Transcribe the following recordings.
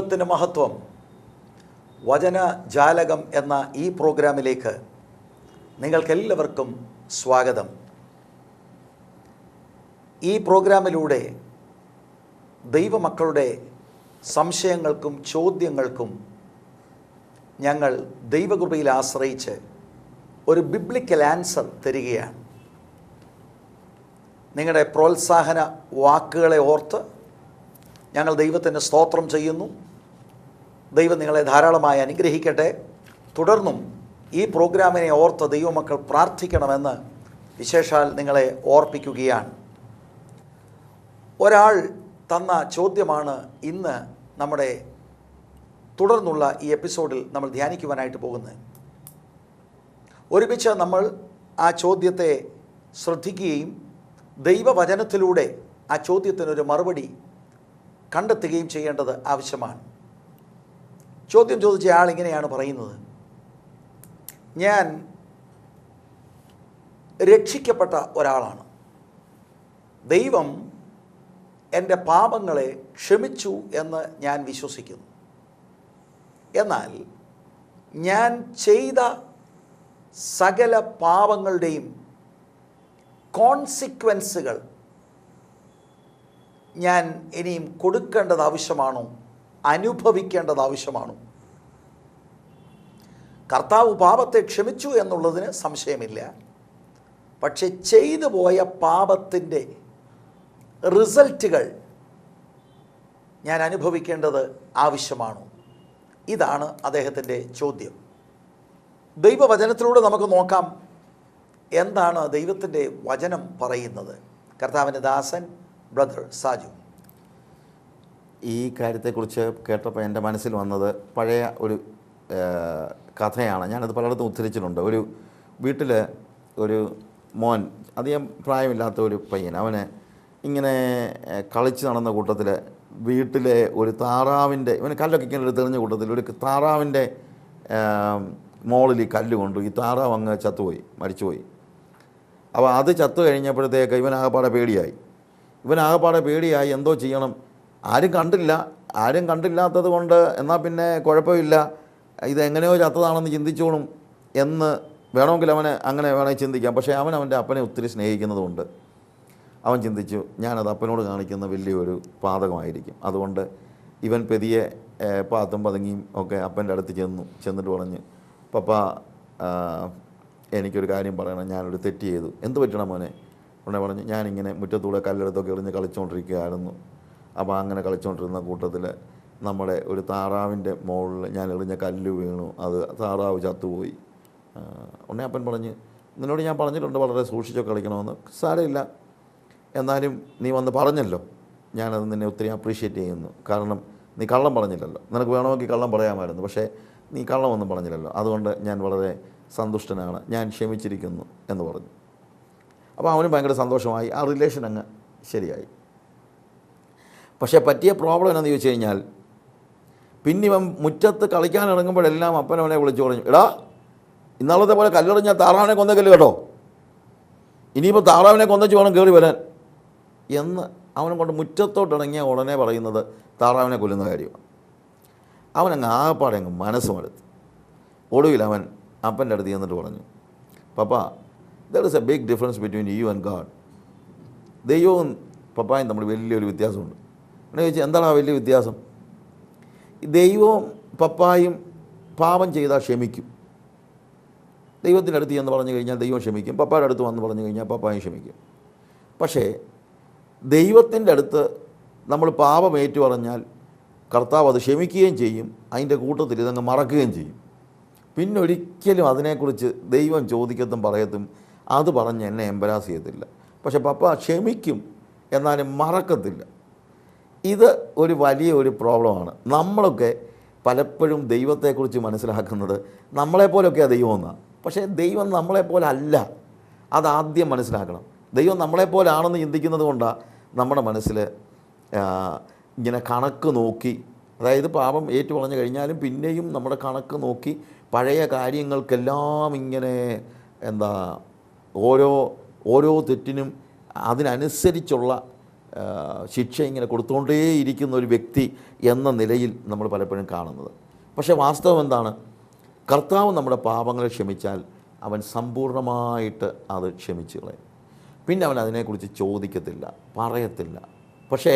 ദൈവത്തിന് മഹത്വം വചന ജാലകം എന്ന ഈ പ്രോഗ്രാമിലേക്ക് നിങ്ങൾക്കെല്ലാവർക്കും സ്വാഗതം. ഈ പ്രോഗ്രാമിലൂടെ ദൈവമക്കളുടെ സംശയങ്ങൾക്കും ചോദ്യങ്ങൾക്കും ഞങ്ങൾ ദൈവകൃപയിൽ ആശ്രയിച്ച് ഒരു ബിബ്ലിക്കൽ ആൻസർ തരികയാണ്. നിങ്ങളുടെ പ്രോത്സാഹന വാക്കുകളെ ഓർത്ത് ഞങ്ങൾ ദൈവത്തിന് സ്തോത്രം ചെയ്യുന്നു. ദൈവം നിങ്ങളെ ധാരാളമായി അനുഗ്രഹിക്കട്ടെ. തുടർന്നും ഈ പ്രോഗ്രാമിനെ ഓർത്ത് ദൈവമക്കൾ പ്രാർത്ഥിക്കണമെന്ന് വിശേഷാൽ നിങ്ങളെ ഓർപ്പിക്കുകയാണ്. ഒരാൾ തന്ന ചോദ്യമാണ് ഇന്ന് നമ്മുടെ തുടർന്നുള്ള ഈ എപ്പിസോഡിൽ നമ്മൾ ധ്യാനിക്കുവാനായിട്ട് പോകുന്നത്. ഒരുമിച്ച് നമ്മൾ ആ ചോദ്യത്തെ ശ്രദ്ധിക്കുകയും ദൈവവചനത്തിലൂടെ ആ ചോദ്യത്തിനൊരു മറുപടി കണ്ടെത്തുകയും ചെയ്യേണ്ടത് ആവശ്യമാണ്. ചോദ്യം ചോദിച്ച ആൾ ഇങ്ങനെയാണ് പറയുന്നത്. ഞാൻ രക്ഷിക്കപ്പെട്ട ഒരാളാണ്. ദൈവം എന്റെ പാപങ്ങളെ ക്ഷമിച്ചു എന്ന് ഞാൻ വിശ്വസിക്കുന്നു. എന്നാൽ ഞാൻ ചെയ്ത സകല പാപങ്ങളുടെയും കോൺസിക്വൻസുകൾ ഞാൻ ഇനിയും കൊടുക്കേണ്ടത് ആവശ്യമാണോ? അനുഭവിക്കേണ്ടത് ആവശ്യമാണ്. കർത്താവ് പാപത്തെ ക്ഷമിച്ചു എന്നുള്ളതിന് സംശയമില്ല. പക്ഷെ ചെയ്തു പോയ പാപത്തിന്റെ റിസൾട്ടുകൾ ഞാൻ അനുഭവിക്കേണ്ടത് ആവശ്യമാണ്. ഇതാണ് അദ്ദേഹത്തിന്റെ ചോദ്യം. ദൈവവചനത്തിലൂടെ നമുക്ക് നോക്കാം എന്താണ് ദൈവത്തിന്റെ വചനം പറയുന്നത്. കർത്താവിന്റെ ദാസൻ ബ്രദർ സാജു. ഈ കാര്യത്തെക്കുറിച്ച് കേട്ടപ്പോൾ എന്റെ മനസ്സിൽ വന്നത് പഴയ ഒരു കഥയാണ്. ഞാനത് പലയിടത്തും ഉദ്ധരിച്ചിട്ടുണ്ട്. ഒരു വീട്ടിൽ ഒരു മോൻ അധികം പ്രായമില്ലാത്ത ഒരു പയ്യൻ അവന് ഇങ്ങനെ കളിച്ച് നടന്ന കൂട്ടത്തിൽ വീട്ടിലെ ഒരു താറാവിന്റെ ഇവന് കല്ലൊക്കെ ഇങ്ങനെ ഒരു തെളിഞ്ഞ കൂട്ടത്തിൽ ഒരു താറാവിന്റെ മോളിൽ ഈ കല്ല് കൊണ്ടു ഈ താറാവ് അങ്ങ് ചത്തുപോയി മരിച്ചുപോയി. അപ്പോൾ അത് ചത്തു കഴിഞ്ഞപ്പോഴത്തേക്ക് ഇവൻ ആകപ്പാടെ പേടിയായി. ഇവൻ ആകപ്പാടെ പേടിയായി എന്തോ ചെയ്യണം. ആരും കണ്ടില്ല. ആരും കണ്ടില്ലാത്തത് കൊണ്ട് എന്നാൽ പിന്നെ കുഴപ്പമില്ല. ഇത് എങ്ങനെയോ ചത്തതാണെന്ന് ചിന്തിച്ചോളും എന്ന് വേണമെങ്കിൽ അവനെ അങ്ങനെ വേണമെങ്കിൽ ചിന്തിക്കാം. പക്ഷേ അവൻ അവന്റെ അപ്പനെ ഒത്തിരി സ്നേഹിക്കുന്നതുകൊണ്ട് അവൻ ചിന്തിച്ചു ഞാനത് അപ്പനോട് കാണിക്കുന്ന വലിയൊരു പാതകമായിരിക്കും. അതുകൊണ്ട് ഇവൻ പെതിയെ പാത്തും പതുങ്ങിയും ഒക്കെ അപ്പന്റെ അടുത്ത് ചെന്നു. ചെന്നിട്ട് പറഞ്ഞ് പപ്പ എനിക്കൊരു കാര്യം പറയണം. ഞാനൊരു തെറ്റ് ചെയ്തു. എന്ത് പറ്റണം മോനെ? ഉടനെ പറഞ്ഞു ഞാനിങ്ങനെ മുറ്റത്തൂടെ കല്ലെടുത്തൊക്കെ എറിഞ്ഞ് കളിച്ചുകൊണ്ടിരിക്കുകയായിരുന്നു അപ്പോൾ അങ്ങനെ കളിച്ചുകൊണ്ടിരുന്ന കൂട്ടത്തിൽ നമ്മുടെ ഒരു താറാവിന്റെ മുകളിൽ ഞാൻ എറിഞ്ഞ കല്ല് വീണു. അത് താറാവ് ചത്തുപോയി. ഉടനെ അപ്പൻ പറഞ്ഞ് നിന്നോട് ഞാൻ പറഞ്ഞിട്ടുണ്ട് വളരെ സൂക്ഷിച്ചോ കളിക്കണമെന്ന്. സാരമില്ല. എന്നാലും നീ വന്ന് പറഞ്ഞല്ലോ. ഞാനത് നിന്നെ ഒത്തിരി അപ്രീഷിയേറ്റ് ചെയ്യുന്നു. കാരണം നീ കള്ളം പറഞ്ഞില്ലല്ലോ. നിനക്ക് വേണമെങ്കിൽ കള്ളം പറയാമായിരുന്നു. പക്ഷേ നീ കള്ളമൊന്നും പറഞ്ഞില്ലല്ലോ. അതുകൊണ്ട് ഞാൻ വളരെ സന്തുഷ്ടനാണ്. ഞാൻ ക്ഷമിച്ചിരിക്കുന്നു എന്ന് പറഞ്ഞു. അപ്പോൾ അവനും ഭയങ്കര സന്തോഷമായി. ആ റിലേഷൻ അങ്ങ് ശരിയായി. പക്ഷേ പറ്റിയ പ്രോബ്ലം എന്നാന്ന് ചോദിച്ചു കഴിഞ്ഞാൽ പിന്നെ ഇവൻ മുറ്റത്ത് കളിക്കാൻ ഇറങ്ങുമ്പോഴെല്ലാം അപ്പനവനെ വിളിച്ചു പറഞ്ഞു എടാ ഇന്നാളത്തെ പോലെ കല്ലെറിഞ്ഞാൽ താറാവിനെ കൊന്നേക്കല്ല് കേട്ടോ? ഇനിയിപ്പോൾ താറാവിനെ കൊന്നച്ച് വേണം കയറി വരാൻ. എന്ന് അവനെ കൊണ്ട് മുറ്റത്തോട്ട് ഇറങ്ങിയ ഉടനെ പറയുന്നത് താറാവിനെ കൊല്ലുന്ന കാര്യമാണ്. അവനങ്ങ് ആകപ്പാടെ അങ്ങ് മനസ്സ് ഒടുവിൽ അവൻ അപ്പന്റെ അടുത്ത് ചെന്നിട്ട് പറഞ്ഞു papa there is a big difference between you and God ദൈവവും പപ്പായും തമ്മിൽ വലിയൊരു വ്യത്യാസമുണ്ട്. എന്നെ ചോദിച്ചാൽ എന്താണ് ആ വലിയ വ്യത്യാസം? ദൈവവും പപ്പായും പാപം ചെയ്താൽ ക്ഷമിക്കും. ദൈവത്തിന്റെ അടുത്ത് എന്ന് പറഞ്ഞു കഴിഞ്ഞാൽ ദൈവം ക്ഷമിക്കും. പപ്പായുടെ അടുത്ത് വന്ന് പറഞ്ഞു കഴിഞ്ഞാൽ പപ്പായും ക്ഷമിക്കും. പക്ഷേ ദൈവത്തിന്റെ അടുത്ത് നമ്മൾ പാപം ഏറ്റു പറഞ്ഞാൽ കർത്താവ് അത് ക്ഷമിക്കുകയും ചെയ്യും. അതിന്റെ കൂട്ടത്തിൽ ഇതങ്ങ് മറക്കുകയും ചെയ്യും. പിന്നെ ഒരിക്കലും അതിനെക്കുറിച്ച് ദൈവം ചോദിക്കത്തും പറയത്തും അത് പറഞ്ഞ് എന്നെ എംബരാസ് ചെയ്യത്തില്ല. പക്ഷെ പപ്പ ക്ഷമിക്കും എന്നാലും മറക്കത്തില്ല. ഇത് ഒരു വലിയ ഒരു പ്രോബ്ലമാണ്. നമ്മളൊക്കെ പലപ്പോഴും ദൈവത്തെക്കുറിച്ച് മനസ്സിലാക്കുന്നത് നമ്മളെപ്പോലൊക്കെയാണ് ദൈവം എന്നാണ് പക്ഷേ ദൈവം നമ്മളെപ്പോലെ അല്ല അതാദ്യം മനസ്സിലാക്കണം. ദൈവം നമ്മളെപ്പോലാണെന്ന് ചിന്തിക്കുന്നത് കൊണ്ടാണ് നമ്മുടെ മനസ്സിൽ ഇങ്ങനെ കണക്ക് നോക്കി അതായത് പാപം ഏറ്റു പറഞ്ഞു കഴിഞ്ഞാലും പിന്നെയും നമ്മുടെ കണക്ക് നോക്കി പഴയ കാര്യങ്ങൾക്കെല്ലാം ഇങ്ങനെ എന്താ ഓരോ ഓരോ തെറ്റിനും അതിനനുസരിച്ചുള്ള ശിക്ഷ ഇങ്ങനെ കൊടുത്തുകൊണ്ടേയിരിക്കുന്ന ഒരു വ്യക്തി എന്ന നിലയിൽ നമ്മൾ പലപ്പോഴും കാണുന്നത്. പക്ഷേ വാസ്തവം എന്താണ്? കർത്താവ് നമ്മുടെ പാപങ്ങളെ ക്ഷമിച്ചാൽ അവൻ സമ്പൂർണമായിട്ട് അത് ക്ഷമിച്ചു കളയും. പിന്നെ അവൻ അതിനെക്കുറിച്ച് ചോദിക്കത്തില്ല പറയത്തില്ല. പക്ഷേ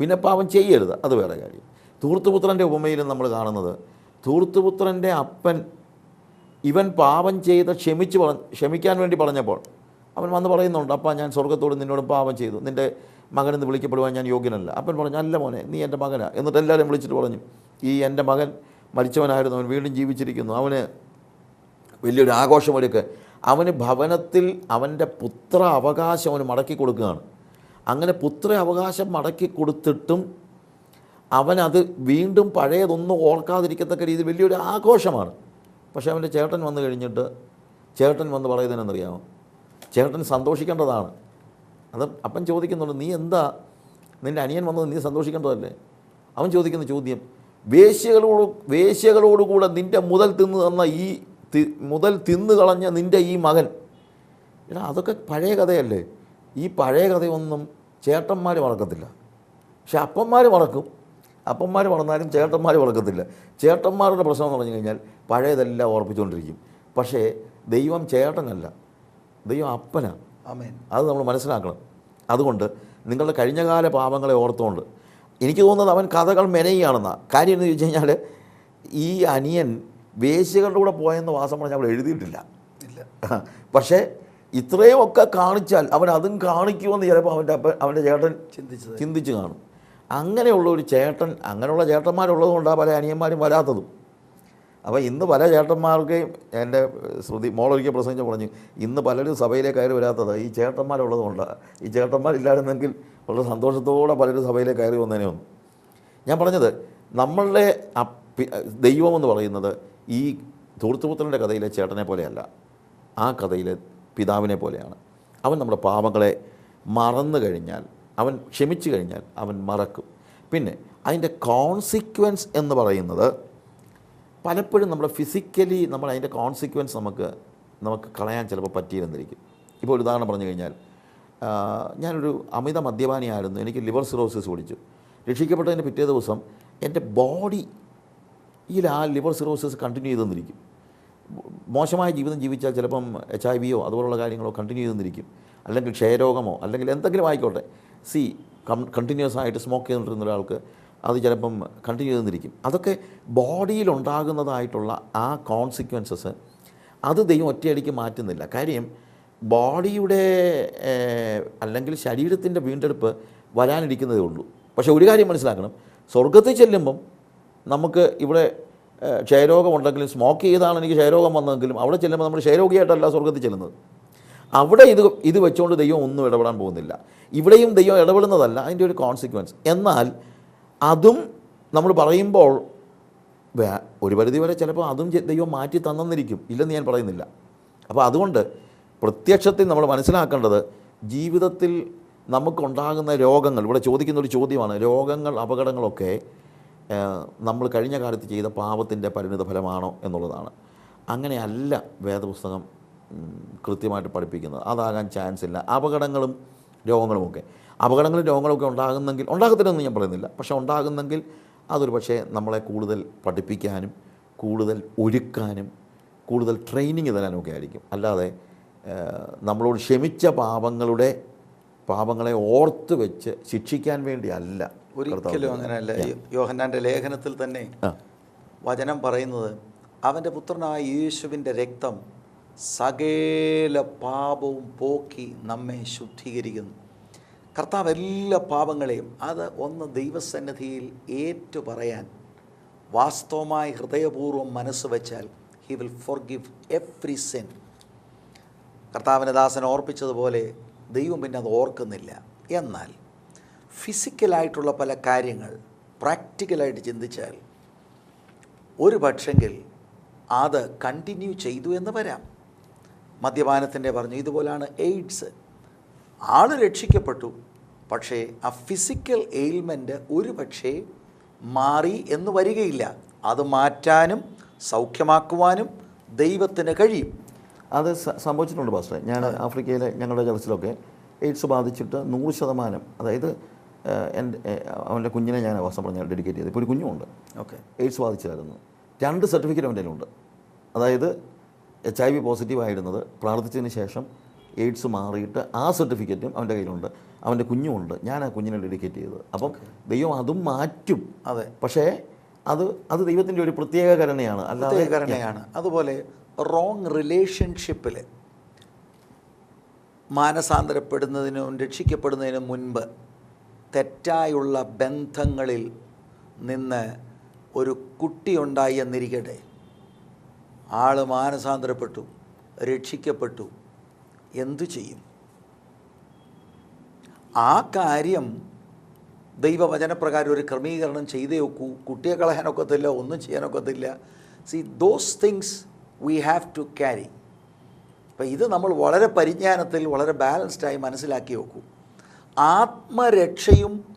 പിന്നെ പാപം ചെയ്യരുത് അത് വേറെ കാര്യം. ധൂർത്തുപുത്രന്റെ ഉപമയിലും നമ്മൾ കാണുന്നത് ധൂർത്തുപുത്രന്റെ അപ്പൻ ഇവൻ പാപം ചെയ്ത് ക്ഷമിച്ച് ക്ഷമിക്കാൻ വേണ്ടി പറഞ്ഞപ്പോൾ അവൻ വന്ന് പറയുന്നുണ്ട് അപ്പം ഞാൻ സ്വർഗത്തോട് നിന്നോട് പാപം ചെയ്തു. നിന്റെ മകനെന്ന് വിളിക്കപ്പെടുവാൻ ഞാൻ യോഗ്യനല്ല. അപ്പൻ പറഞ്ഞു അല്ല മോനെ നീ എന്റെ മകനാണ് എന്നിട്ട് എല്ലാവരും വിളിച്ചിട്ട് പറഞ്ഞു ഈ എന്റെ മകൻ മരിച്ചവനായിരുന്നു അവൻ വീണ്ടും ജീവിച്ചിരിക്കുന്നു. അവന് വലിയൊരു ആഘോഷമൊരുക്ക് അവന് ഭവനത്തിൽ അവന്റെ പുത്ര അവകാശം അവന് മടക്കി കൊടുക്കുകയാണ്. അങ്ങനെ പുത്ര അവകാശം മടക്കി കൊടുത്തിട്ടും അവനത് വീണ്ടും പഴയതൊന്നും ഓർക്കാതിരിക്കത്തക്ക രീതി വലിയൊരു ആഘോഷമാണ്. പക്ഷേ അവന്റെ ചേട്ടൻ വന്നു കഴിഞ്ഞിട്ട് ചേട്ടൻ വന്ന് പറയുന്നതിനെന്നറിയാമോ ചേട്ടൻ സന്തോഷിക്കേണ്ടതാണ്. അത് അപ്പൻ ചോദിക്കുന്നുണ്ട് നീ എന്താ? നിന്റെ അനിയൻ വന്നത് നീ സന്തോഷിക്കേണ്ടതല്ലേ? അവൻ ചോദിക്കുന്ന ചോദ്യം വേശ്യകളോട് വേശ്യകളോടുകൂടെ നിന്റെ മുതൽ തിന്ന് തന്ന ഈ മുതൽ തിന്നു കളഞ്ഞ നിന്റെ ഈ മകൻ? എടാ അതൊക്കെ പഴയ കഥയല്ലേ. ഈ പഴയ കഥയൊന്നും ചേട്ടന്മാർ മറക്കത്തില്ല. പക്ഷെ അപ്പന്മാർ മറക്കും. അപ്പന്മാർ മറന്നാലും ചേട്ടന്മാർ മറക്കത്തില്ല. ചേട്ടന്മാരുടെ പ്രശ്നം എന്ന് പറഞ്ഞു കഴിഞ്ഞാൽ പഴയതെല്ലാം ഓർപ്പിച്ചുകൊണ്ടിരിക്കും. പക്ഷേ ദൈവം ചേട്ടനല്ല ദൈവം അപ്പനാണ് അത് നമ്മൾ മനസ്സിലാക്കണം. അതുകൊണ്ട് നിങ്ങളുടെ കഴിഞ്ഞകാല പാപങ്ങളെ ഓർത്തുകൊണ്ട് എനിക്ക് തോന്നുന്നത് അവൻ കഥകൾ മെനയുകയാണെന്നാണ് കാര്യം എന്ന് ചോദിച്ചു കഴിഞ്ഞാൽ ഈ അനിയൻ വേശ്യകളുടെ കൂടെ പോയെന്ന് വാസം പറഞ്ഞാൽ അവിടെ എഴുതിയിട്ടില്ല. പക്ഷേ ഇത്രയും ഒക്കെ കാണിച്ചാൽ അവൻ അതും കാണിക്കുമെന്ന് ചിലപ്പോൾ അവന്റെ അപ്പൻ അവന്റെ ചേട്ടൻ ചിന്തിച്ചു ചിന്തിച്ച് കാണും. അങ്ങനെയുള്ള ഒരു ചേട്ടൻ അങ്ങനെയുള്ള ചേട്ടന്മാരുള്ളതുകൊണ്ടാണ് പല അനിയന്മാരും വരാത്തതും. അപ്പോൾ ഇന്ന് പല ചേട്ടന്മാർക്കെയും എന്റെ ശ്രുതി മോളൊരിക്കൽ പ്രസംഗിച്ച് പറഞ്ഞു ഇന്ന് പലരും സഭയിലേക്ക് കയറി വരാത്തത് ഈ ചേട്ടന്മാരുള്ളത് കൊണ്ടാണ് ഈ ചേട്ടന്മാരില്ലായിരുന്നെങ്കിൽ വളരെ സന്തോഷത്തോടെ പലരും സഭയിലേക്ക് കയറി വന്നതിനെ വന്നു. ഞാൻ പറഞ്ഞത് നമ്മളുടെ ദൈവമെന്ന് പറയുന്നത് ഈ ധൂർത്തുപുത്രന്റെ കഥയിലെ ചേട്ടനെ പോലെയല്ല ആ കഥയിലെ പിതാവിനെ പോലെയാണ്. അവൻ നമ്മുടെ പാപങ്ങളെ മറന്നു കഴിഞ്ഞാൽ അവൻ ക്ഷമിച്ചു കഴിഞ്ഞാൽ അവൻ മറക്കും. പിന്നെ അതിന്റെ കോൺസിക്വൻസ് എന്ന് പറയുന്നത് പലപ്പോഴും നമ്മൾ ഫിസിക്കലി നമ്മൾ അതിന്റെ കോൺസിക്വൻസ് നമുക്ക് നമുക്ക് കളയാൻ ചിലപ്പോൾ പറ്റിയിരുന്നിരിക്കും. ഇപ്പോൾ ഒരു ഉദാഹരണം പറഞ്ഞു കഴിഞ്ഞാൽ ഞാനൊരു അമിത മദ്യപാനിയായിരുന്നു. എനിക്ക് ലിവർ സിറോസിസ് പിടിച്ചു. രക്ഷിക്കപ്പെട്ടതിന്റെ പിറ്റേ ദിവസം എന്റെ ബോഡിയിൽ ആ ലിവർ സിറോസിസ് കണ്ടിന്യൂ ചെയ്തെന്നിരിക്കും മോശമായ ജീവിതം ജീവിച്ചാൽ ചിലപ്പം എച്ച് ഐ വിയോ അതുപോലുള്ള കാര്യങ്ങളോ കണ്ടിന്യൂ ചെയ്തെന്നിരിക്കും അല്ലെങ്കിൽ ക്ഷയരോഗമോ അല്ലെങ്കിൽ എന്തെങ്കിലും ആയിക്കോട്ടെ. സി കണ്ടിന്യൂസ് ആയിട്ട് സ്മോക്ക് ചെയ്തുകൊണ്ടിരുന്ന ഒരാൾക്ക് അത് ചിലപ്പം കണ്ടിന്യൂ ചെയ്തിരിക്കും അതൊക്കെ ബോഡിയിലുണ്ടാകുന്നതായിട്ടുള്ള ആ കോൺസിക്വൻസസ് അത് ദൈവം ഒറ്റയടിക്ക് മാറ്റുന്നില്ല. കാര്യം ബോഡിയുടെ അല്ലെങ്കിൽ ശരീരത്തിന്റെ വീണ്ടെടുപ്പ് വരാനിരിക്കുന്നതേ ഉള്ളൂ. പക്ഷേ ഒരു കാര്യം മനസ്സിലാക്കണം. സ്വർഗത്തിൽ ചെല്ലുമ്പം നമുക്ക് ഇവിടെ ക്ഷയരോഗമുണ്ടെങ്കിലും സ്മോക്ക് ചെയ്താണ് എനിക്ക് ക്ഷയരോഗം വന്നതെങ്കിലും അവിടെ ചെല്ലുമ്പോൾ നമ്മൾ ക്ഷയരോഗിയായിട്ടല്ല സ്വർഗത്തിൽ ചെല്ലുന്നത്. അവിടെ ഇത് ഇത് വെച്ചുകൊണ്ട് ദൈവം ഒന്നും ഇടപെടാൻ പോകുന്നില്ല. ഇവിടെയും ദൈവം ഇടപെടുന്നതല്ല അതിന്റെ ഒരു കോൺസിക്വൻസ് എന്നാൽ അതും നമ്മൾ പറയുമ്പോൾ ഒരു പരിധി വരെ ചിലപ്പോൾ അതും ദൈവം മാറ്റി തന്നെന്നിരിക്കും. ഇല്ലെന്ന് ഞാൻ പറയുന്നില്ല. അപ്പോൾ അതുകൊണ്ട് പ്രത്യക്ഷത്തിൽ നമ്മൾ മനസ്സിലാക്കേണ്ടത് ജീവിതത്തിൽ നമുക്കുണ്ടാകുന്ന രോഗങ്ങൾ ഇവിടെ ചോദിക്കുന്ന ഒരു ചോദ്യമാണ് രോഗങ്ങൾ അപകടങ്ങളൊക്കെ നമ്മൾ കഴിഞ്ഞ കാലത്ത് ചെയ്ത പാപത്തിന്റെ പരിണിത ഫലമാണോ എന്നുള്ളതാണ്. അങ്ങനെയല്ല വേദപുസ്തകം കൃത്യമായിട്ട് പഠിപ്പിക്കുന്നത്. അതാകാൻ ചാൻസ് ഇല്ല. അപകടങ്ങളും രോഗങ്ങളുമൊക്കെ. അപകടങ്ങളും രോഗങ്ങളൊക്കെ ഉണ്ടാകുന്നെങ്കിൽ ഉണ്ടാകത്തില്ലെന്ന് ഞാൻ പറയുന്നില്ല. പക്ഷേ ഉണ്ടാകുന്നെങ്കിൽ അതൊരു പക്ഷേ നമ്മളെ കൂടുതൽ പഠിപ്പിക്കാനും കൂടുതൽ ഒരുക്കാനും കൂടുതൽ ട്രെയിനിങ് തരാനുമൊക്കെ ആയിരിക്കും. അല്ലാതെ നമ്മളോട് ക്ഷമിച്ച പാപങ്ങളുടെ പാപങ്ങളെ ഓർത്ത് വെച്ച് ശിക്ഷിക്കാൻ വേണ്ടി അല്ല ഒരിക്കലും അങ്ങനെയല്ല. യോഹന്നാന്റെ ലേഖനത്തിൽ തന്നെ വചനം പറയുന്നത് അവന്റെ പുത്രനായ യേശുവിന്റെ രക്തം സകേല പാപവും പോക്കി നമ്മെ ശുദ്ധീകരിക്കുന്നു. കർത്താവ് എല്ലാ പാപങ്ങളെയും അത് ഒന്ന് ദൈവസന്നിധിയിൽ ഏറ്റു പറയാൻ വാസ്തവമായി ഹൃദയപൂർവം മനസ്സ് വെച്ചാൽ he will forgive every sin കർത്താവിന്റെ ദാസൻ ഓർപ്പിച്ചതുപോലെ ദൈവം പിന്നെ അത് ഓർക്കുന്നില്ല. എന്നാൽ ഫിസിക്കലായിട്ടുള്ള പല കാര്യങ്ങൾ പ്രാക്ടിക്കലായിട്ട് ചിന്തിച്ചാൽ ഒരു പക്ഷെങ്കിൽ അത് കണ്ടിന്യൂ ചെയ്തു എന്ന് വരാം. മദ്യപാനത്തിന്റെ പറഞ്ഞു ഇതുപോലാണ് എയ്ഡ്സ് ആൾ രക്ഷിക്കപ്പെട്ടു. പക്ഷേ ആ ഫിസിക്കൽ എയിൽമെന്റ് ഒരു പക്ഷേ മാറി എന്ന് വരികയില്ല. അത് മാറ്റാനും സൗഖ്യമാക്കുവാനും ദൈവത്തിന് കഴിയും. അത് സംഭവിച്ചിട്ടുണ്ട് പാസ്റ്റർ ഞാൻ ആഫ്രിക്കയിലെ ഞങ്ങളുടെ ചർച്ചിലൊക്കെ എയ്ഡ്സ് ബാധിച്ചിട്ട് നൂറ് ശതമാനം അതായത് എന്റെ അവന്റെ കുഞ്ഞിനെ ഞാൻ അവസ്ഥ പറഞ്ഞാൽ ഡെഡിക്കേറ്റ് ചെയ്തു ഇപ്പോൾ ഒരു കുഞ്ഞുമുണ്ട്. ഓക്കെ. എയ്ഡ്സ് ബാധിച്ചായിരുന്നു രണ്ട് സർട്ടിഫിക്കറ്റ് അവന്റെ ഉണ്ട് അതായത് എച്ച് ഐ വി പോസിറ്റീവ് ആയിരുന്നത് പ്രാർത്ഥിച്ചതിന് ശേഷം എയ്ഡ്സ് മാറിയിട്ട് ആ സർട്ടിഫിക്കറ്റും അവന്റെ കയ്യിലുണ്ട്. അവന്റെ കുഞ്ഞുമുണ്ട്. ഞാൻ ആ കുഞ്ഞിനെ ഡെഡിക്കേറ്റ് ചെയ്തത്. അപ്പം ദൈവം അതും മാറ്റും. അതെ. പക്ഷേ അത് അത് ദൈവത്തിന്റെ ഒരു പ്രത്യേക കരുണയാണ്. അല്ലാതെ ഘടനയാണ് അതുപോലെ റോങ് റിലേഷൻഷിപ്പിൽ മാനസാന്തരപ്പെടുന്നതിനും രക്ഷിക്കപ്പെടുന്നതിനും മുൻപ് തെറ്റായുള്ള ബന്ധങ്ങളിൽ നിന്ന് ഒരു കുട്ടി ഉണ്ടായി എന്നിരിക്കട്ടെ. ആൾ മാനസാന്തരപ്പെട്ടു രക്ഷിക്കപ്പെട്ടു. എന്തു ചെയ്യും? ആ കാര്യം ദൈവവചനപ്രകാരം ഒരു ക്രമീകരണം ചെയ്തേ ഒക്കൂ. കുട്ടിയെ കളയാനൊക്കത്തില്ല ഒന്നും ചെയ്യാനൊക്കത്തില്ല. See those things we have to carry അപ്പം ഇത് നമ്മൾ വളരെ പരിജ്ഞാനത്തിൽ വളരെ ബാലൻസ്ഡായി മനസ്സിലാക്കി വെക്കൂ ആത്മരക്ഷയും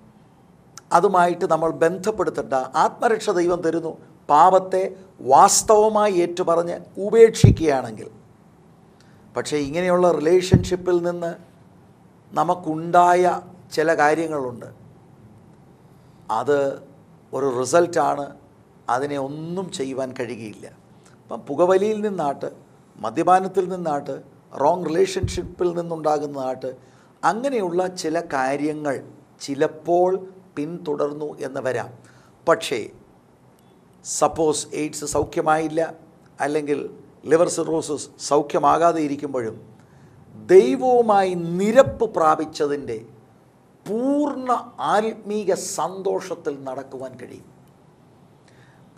അതുമായിട്ട് നമ്മൾ ബന്ധപ്പെടുത്തേണ്ട. ആത്മരക്ഷ ദൈവം തരുന്നു. പാപത്തെ വാസ്തവമായി ഏറ്റുപറഞ്ഞ് ഉപേക്ഷിക്കുകയാണെങ്കിൽ. പക്ഷേ ഇങ്ങനെയുള്ള റിലേഷൻഷിപ്പിൽ നിന്ന് നമുക്കുണ്ടായ ചില കാര്യങ്ങളുണ്ട്. അത് ഒരു റിസൾട്ടാണ് അതിനെ ഒന്നും ചെയ്യുവാൻ കഴിയുകയില്ല. അപ്പം പുകവലിയിൽ നിന്നാട്ട് മദ്യപാനത്തിൽ നിന്നാട്ട് റോങ് റിലേഷൻഷിപ്പിൽ നിന്നുണ്ടാകുന്നതാട്ട് അങ്ങനെയുള്ള ചില കാര്യങ്ങൾ ചിലപ്പോൾ പിന്തുടർന്നു എന്ന് വരാം. പക്ഷേ സപ്പോസ് എയ്ഡ്സ് സൗഖ്യമായില്ല അല്ലെങ്കിൽ ലിവർ സിറോസിസ് സൗഖ്യമാകാതെ ഇരിക്കുമ്പോഴും ദൈവവുമായി നിരപ്പ് പ്രാപിച്ചതിന്റെ പൂർണ ആത്മീക സന്തോഷത്തിൽ നടക്കുവാൻ കഴിയും.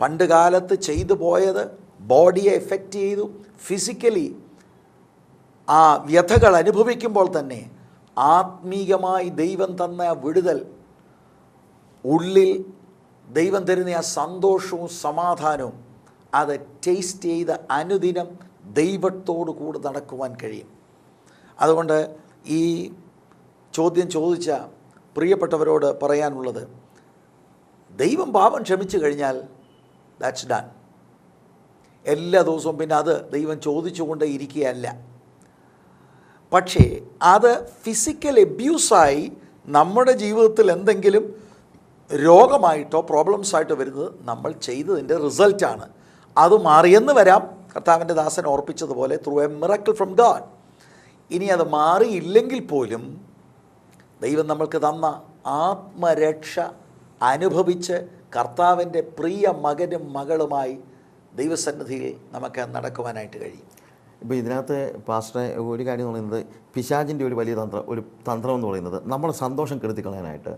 പണ്ട് കാലത്ത് ചെയ്തു പോയത് ബോഡിയെ എഫക്റ്റ് ചെയ്തു. ഫിസിക്കലി ആ വ്യഥകൾ അനുഭവിക്കുമ്പോൾ തന്നെ ആത്മീകമായി ദൈവം തന്ന വിടുതൽ ഉള്ളിൽ ദൈവം തരുന്ന ആ സന്തോഷവും സമാധാനവും അത് ടേസ്റ്റ് ചെയ്ത് അനുദിനം ദൈവത്തോടു കൂടെ നടക്കുവാൻ കഴിയും. അതുകൊണ്ട് ഈ ചോദ്യം ചോദിച്ച പ്രിയപ്പെട്ടവരോട് പറയാനുള്ളത് ദൈവം പാപം ക്ഷമിച്ചു കഴിഞ്ഞാൽ ദാറ്റ്സ് ഡൺ എല്ലാ ദിവസവും പിന്നെ അത് ദൈവം ചോദിച്ചുകൊണ്ടേ ഇരിക്കുകയല്ല. പക്ഷേ അത് ഫിസിക്കൽ എബ്യൂസായി നമ്മുടെ ജീവിതത്തിൽ എന്തെങ്കിലും രോഗമായിട്ടോ പ്രോബ്ലംസ് ആയിട്ടോ വരുന്നത് നമ്മൾ ചെയ്തതിന്റെ റിസൾട്ടാണ് അത് മാറിയെന്ന് വരാം. കർത്താവിന്റെ ദാസൻ ഓർപ്പിച്ചതുപോലെ through a miracle from God ഇനി അത് മാറിയില്ലെങ്കിൽ പോലും ദൈവം നമ്മൾക്ക് തന്ന ആത്മരക്ഷ അനുഭവിച്ച് കർത്താവിന്റെ പ്രിയ മകനും മകളുമായി ദൈവസന്നിധിയിൽ നമുക്ക് നടക്കുവാനായിട്ട് കഴിയും. ഇപ്പോൾ ഇതിനകത്ത് പാസ്റ്ററെ ഒരു കാര്യം എന്ന് പറയുന്നത് പിശാചിന്റെ ഒരു വലിയ തന്ത്രം ഒരു തന്ത്രം എന്ന് പറയുന്നത് നമ്മുടെ സന്തോഷം കെടുത്തി കളയാനായിട്ട്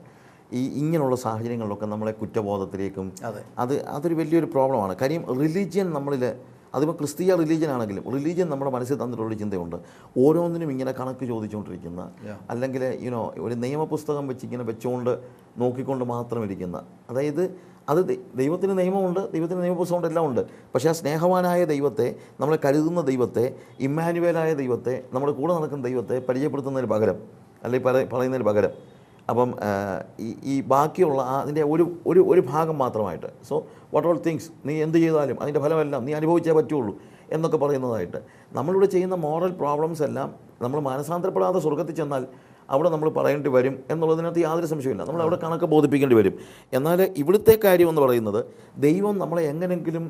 ഈ ഇങ്ങനെയുള്ള സാഹചര്യങ്ങളിലൊക്കെ നമ്മളെ കുറ്റബോധത്തിലേക്കും അതെ. അത് അതൊരു വലിയൊരു പ്രോബ്ലമാണ്. കാര്യം റിലീജിയൻ നമ്മളിൽ അതിപ്പോൾ ക്രിസ്തീയ റിലീജിയൻ ആണെങ്കിലും റിലീജിയൻ നമ്മുടെ മനസ്സിൽ തന്നിട്ടുള്ളൊരു ചിന്തയുണ്ട്. ഓരോന്നിനും ഇങ്ങനെ കണക്ക് ചോദിച്ചുകൊണ്ടിരിക്കുന്ന അല്ലെങ്കിൽ യുനോ ഒരു നിയമപുസ്തകം വെച്ച് ഇങ്ങനെ വെച്ചുകൊണ്ട് നോക്കിക്കൊണ്ട് മാത്രം ഇരിക്കുന്ന അതായത് അത് ദൈവത്തിന് നിയമമുണ്ട് ദൈവത്തിന് നിയമപുസ്തകമുണ്ട് എല്ലാം ഉണ്ട്. പക്ഷേ ആ സ്നേഹവാനായ ദൈവത്തെ നമ്മളെ കരുതുന്ന ദൈവത്തെ ഇമ്മാനുവേലായ ദൈവത്തെ നമ്മുടെ കൂടെ നടക്കുന്ന ദൈവത്തെ പരിചയപ്പെടുത്തുന്നതിന് പകരം അല്ലെങ്കിൽ പറ പറയുന്നതിന് പകരം അപ്പം ഈ ഈ ബാക്കിയുള്ള അതിന്റെ ഒരു ഒരു ഒരു ഭാഗം മാത്രമായിട്ട്. സോ വാട്ട് ഓൾ തിങ്സ് നീ എന്ത് ചെയ്താലും അതിന്റെ ഫലമെല്ലാം നീ അനുഭവിച്ചേ പറ്റുള്ളൂ എന്നൊക്കെ പറയുന്നതായിട്ട്. നമ്മളിവിടെ ചെയ്യുന്ന മോറൽ പ്രോബ്ലംസ് എല്ലാം നമ്മൾ മാനസാന്തരപ്പെടാതെ സ്വർഗത്തിൽ ചെന്നാൽ അവിടെ നമ്മൾ പറയേണ്ടി വരും എന്നുള്ളതിനകത്ത് യാതൊരു സംശയമില്ല നമ്മൾ അവിടെ കണക്ക് ബോധിപ്പിക്കേണ്ടി വരും. എന്നാൽ ഇവിടുത്തെ കാര്യം എന്ന് പറയുന്നത് ദൈവം നമ്മളെ എങ്ങനെങ്കിലും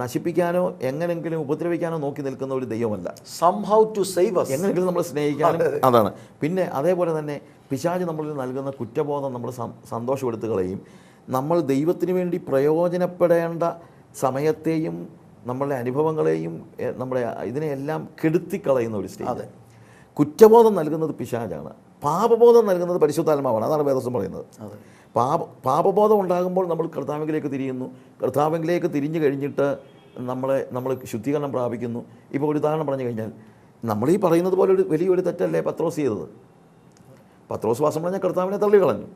നശിപ്പിക്കാനോ എങ്ങനെങ്കിലും ഉപദ്രവിക്കാനോ നോക്കി നിൽക്കുന്ന ഒരു ദൈവമല്ല. സംഹൗ ടു സേവ് എങ്ങനെങ്കിലും നമ്മൾ സ്നേഹിക്കാനും അതാണ്. പിന്നെ അതേപോലെ തന്നെ പിശാജ് നമ്മളിൽ നൽകുന്ന കുറ്റബോധം നമ്മൾ സന്തോഷമെടുത്ത് കളയും. നമ്മൾ ദൈവത്തിന് വേണ്ടി പ്രയോജനപ്പെടേണ്ട സമയത്തെയും നമ്മളുടെ അനുഭവങ്ങളെയും നമ്മുടെ ഇതിനെയെല്ലാം കെടുത്തിക്കളയുന്ന ഒരു സ്റ്റേജ് കുറ്റബോധം നൽകുന്നത് പിശാചാണ് പാപബോധം നൽകുന്നത് പരിശുദ്ധാത്മാവാണ്. അതാണ് വേദസ്വം പറയുന്നത്. പാപ പാപബോധം ഉണ്ടാകുമ്പോൾ നമ്മൾ കർത്താവിലേക്ക് തിരിയുന്നു. കർത്താവിലേക്ക് തിരിഞ്ഞു കഴിഞ്ഞിട്ട് നമ്മളെ നമ്മൾ ശുദ്ധീകരണം പ്രാപിക്കുന്നു. ഇപ്പോൾ ഒരു ഉദാഹരണം പറഞ്ഞു കഴിഞ്ഞാൽ നമ്മൾ ഈ പറയുന്നത് പോലെ ഒരു വലിയൊരു തെറ്റല്ലേ പത്രോസ് ചെയ്തത്? പത്രോസ് വാസം പറഞ്ഞ കർത്താവിനെ തള്ളിക്കളഞ്ഞു.